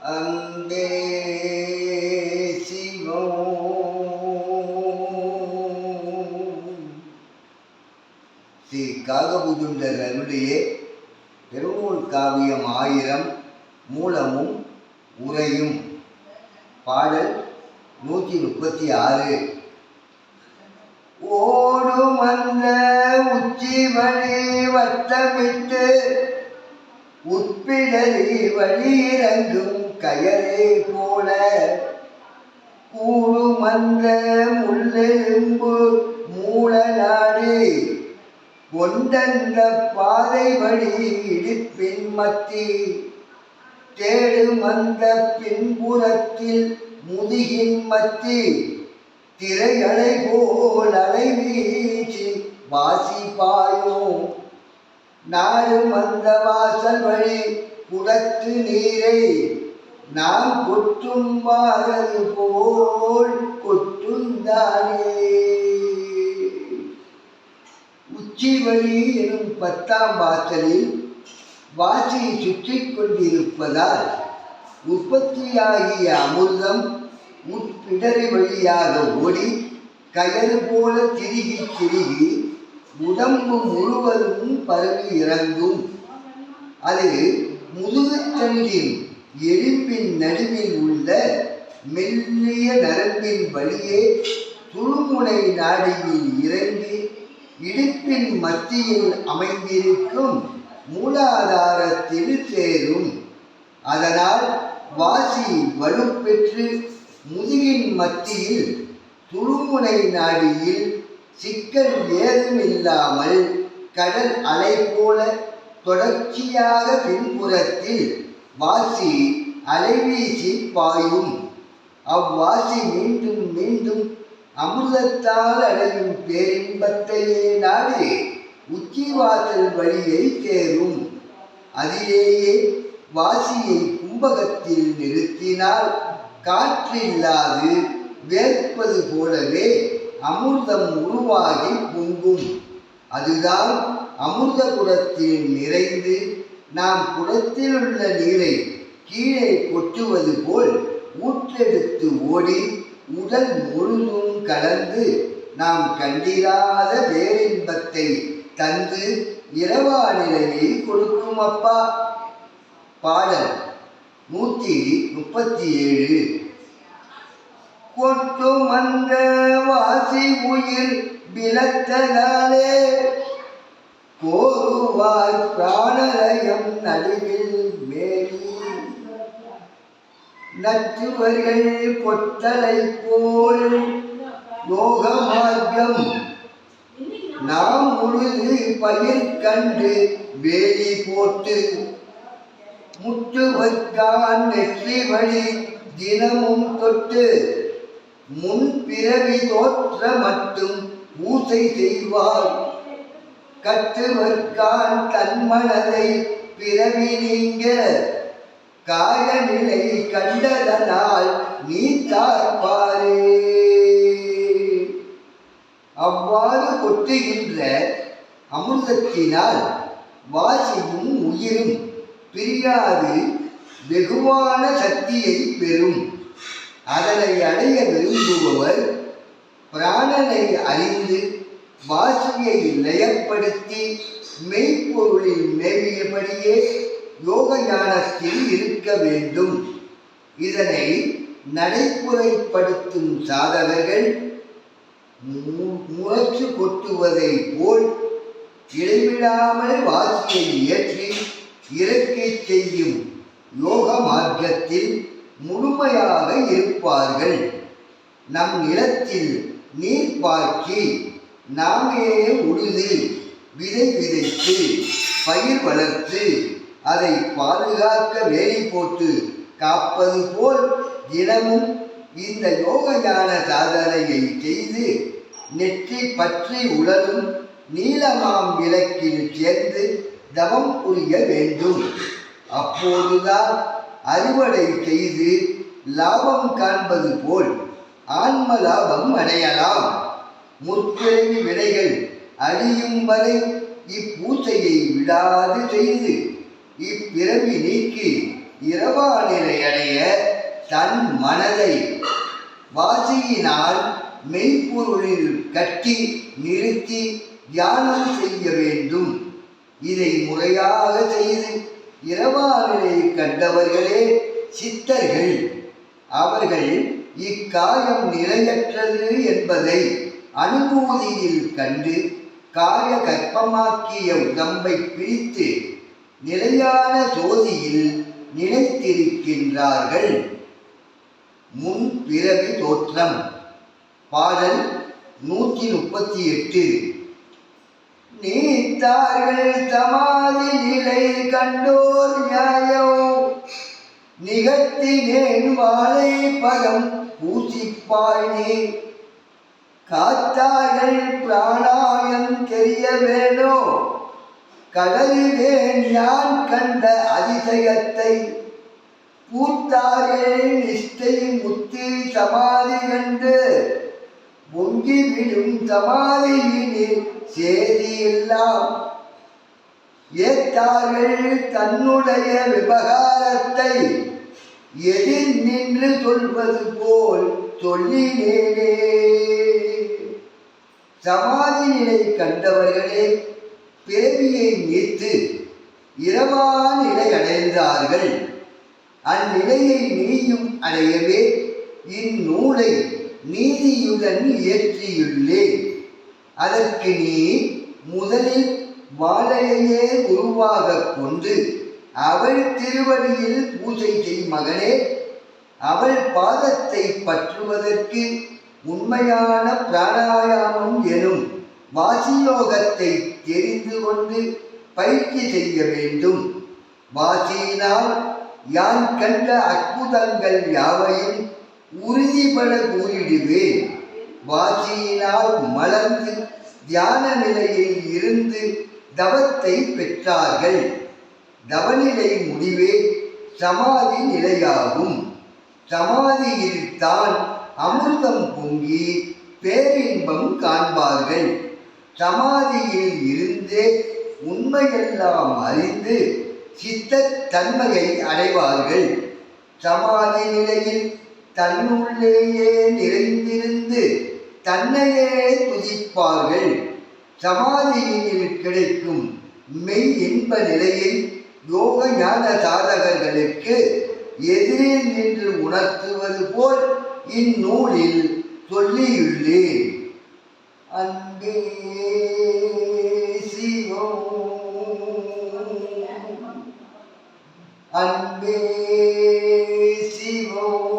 அன்பே சிவம் ஸ்ரீ காகபுதுண்டர் அருளிய பெருநூல் காவியம் ஆயிரம் மூலமும் உரையும் பாடல் நூற்றி முப்பத்தி ஆறு. ஓடும் அந்த உச்சி வழி வட்டமிட்டு உட்பிடலி வழியிறங்கும் கயரே போல கூடும் அந்த முள்ளெலும்பு மூல நாடி பாதை வழி இடிப்பின் மத்தி தேடும் அந்த பின்புறத்தில் முதுகின் மத்தி திரையலை போல் அலை வீச்சு வாசி பாயும். நாடும் அந்த வாசல் வழி குடத்து நீரை நாம் கொட்டும் வாரது போல் கொட்டுந்தானே. உச்சி வழி எனும் பத்தாம் வாசலில் வாசியை சுற்றி கொண்டிருப்பதால் உற்பத்தியாகிய அமிர்தம் உட்பிடரை வழியாக ஓடி கயறு போல திருகி திருகி உடம்பு முழுவதும் பரவி இறங்கும். அது முதுகுத்தண்டின் எலும்பின் நடுவில் உள்ள மெல்லிய நரம்பின் வழியே துணுமுனை நாடியில் இறங்கி இடுப்பின் மத்தியில் அமைந்திருக்கும் மூலாதாரத்தில் சேரும் அதனால் வாசி வலுப்பெற்று முதுகின் மத்தியில் துணுமுனை நாடியில் சிக்கல் ஏதும் இல்லாமல் கடல் அலை போல தொடர்ச்சியாக பின்புறத்தில் வாசி அலைவீசி பாயும். அவ்வாசி மீண்டும் மீண்டும் அமிர்தத்தால் அடையும் பேரின்பத்தையே நாடி உச்சிவாசல் வழியை சேரும் அதிலேயே வாசியை கும்பகத்தில் நிறுத்தினால் காற்றில்லாது வேர்ப்பது போலவே அமிர்தம் உருவாகி பொங்கும். அதுதான் அமிர்த குடத்தில் நிறைந்து நாம் குடத்தில் உள்ள நீரை கீழே கொட்டுவது போல் ஊற்றெடுத்து ஓடி உடல் முழுதும் கலந்து நாம் கண்டிராத பேரின்பத்தை தந்து இரவா நிலையை கொடுக்கும் அப்பா. பாடல் நூற்றி முப்பத்தி ஏழு. கொட்டும் அந்த வாசி உயிர் விளத்தனாலே போகுவாய் பிராணலயம் நடுவில் மேலி நச்சுவர்கள் கொத்தலை போல் யோக மார்க்கம் நாம் உழுது பயிர் கண்டு வேலி போட்டு. முட்டு வைக்கான் நெற்றி வழி தினமும் தொட்டு. முன் பிறவி தோற்ற மட்டும் பூசை செய்வார். கற்றுவர்கான் தன் மனதை பிறவி நீங்க. காயநிலை கண்டதனால் நீ தார்பாரே அவ்வாறு கொட்டுகின்ற அமிர்தத்தினால் வாசியும் உயிரும் பிரியாது. வெகுவான சக்தியை பெறும். அதனை அடைய விரும்புபவர் பிராணனை அறிந்து வாசியை லயப்படுத்தி மெய்ப்பொருளில் மேவியபடியே யோக ஞானத்தில் இருக்க வேண்டும். இதனை நடைமுறைப்படுத்தும் சாதகர்கள் மு- கொட்டுவதை போல் இடைவிடாமல் வாசியை இயற்றி இறக்கை செய்யும் யோக மார்க்கத்தில் முழுமையாக இருப்பார்கள். நம் நிலத்தில் நீர் பாய்ச்சி நாமே உழுது விதை விதைத்து பயிர் வளர்த்து அதை பாதுகாக்க வேலி போட்டு காப்பது போல் தினமும் இந்த யோக ஞான சாதனையை செய்து நெற்றி பற்றி உடலும் நீலமாம் விளக்கில் சேர்ந்து தவம் புரிய வேண்டும். அப்போதுதான் அறுவடை செய்து லாபம் காண்பது போல் ஆன்ம லாபம் அடையலாம். முற்பிறவி வினைகள் அழியும் வரை இப்பூசையை விடாது செய்து இப்பிறவி நீக்கி இரவா நிலை அடைய தன் மனதை வாசியினால் மெய்ப்பொருளில் கட்டி நிறுத்தி தியானம் செய்ய வேண்டும். இதை முறையாக செய்து இரவா நிலையை கண்டவர்களே சித்தர்கள் அவர்கள் இக்காயம் நிலையற்றது என்பதை அனுபூதியில் கண்டு காய கற்பமாக்கிய உடம்பை பிரித்து நிலையான ஜோதியில் நிலைத்திருக்கின்றார்கள். முன் பிறவி தோற்றம். பாடல் நூற்றி முப்பத்தி எட்டு நீத்தார்கள் சமாதி நிலை கண்டோர் நியாயம் நிகழ்த்தினேன் வாழை பழம் பூசிப்பாய் நீ. காத்தார்கள் பிராணாயம் தெரிய வேணோ கடலிலே யான் கண்ட அதிசயத்தை? பூத்தார்கள் நிஷ்டை முத்தி சமாதி கண்டு. பொங்கி விடும் சமாதியினில் சேதி எல்லாம். ஏத்தார்கள் தன்னுடைய விவகாரத்தை. எதிர் நின்று சொல்வது போல் சொல்லினேனே. சமாதி நிலை கண்டவர்களே பிறவியை நீத்து இரவா நிலை அடைந்தார்கள். அந்நிலையை நீயும் அடையவே இந்நூலை நீதியுடன் இயற்றியுள்ளேன் அதற்கு நீ முதலில் வாழையையே குருவாக கொண்டு அவள் திருவடியில் பூஜை செய் மகனே. அவள் பாதத்தை பற்றுவதற்கு உண்மையான பிராணாயாமம் வாசியோகத்தை தெரிந்து கொண்டு பயிற்சி செய்ய வேண்டும். வாசியினால் யான் கண்ட அற்புதங்கள் யாவையும் உறுதிபட கூறிடுவேன். வாசியினால் மலர்ந்து தியான நிலையில் இருந்து தவத்தை பெற்றார்கள். தவநிலை முடிவே சமாதி நிலையாகும். சமாதியில் தான் அமிர்தம் பொங்கி பேரின்பம் காண்பார்கள். சமாதியில் இருந்து உண்மையெல்லாம் அறிந்து சித்த தன்மையை அடைவார்கள். சமாதி நிலையில் தன்னுள்ளேயே நிறைந்திருந்து தன்னையே துதிப்பார்கள். சமாதியினில் கிடைக்கும் மெய் இன்ப நிலையை யோக ஞான சாதகர்களுக்கு எதிரில் நின்று உணர்த்துவது போல் இந்நூலில் சொல்லியுள்ளேன். அங்கே சிவம் அங்கே சிவம்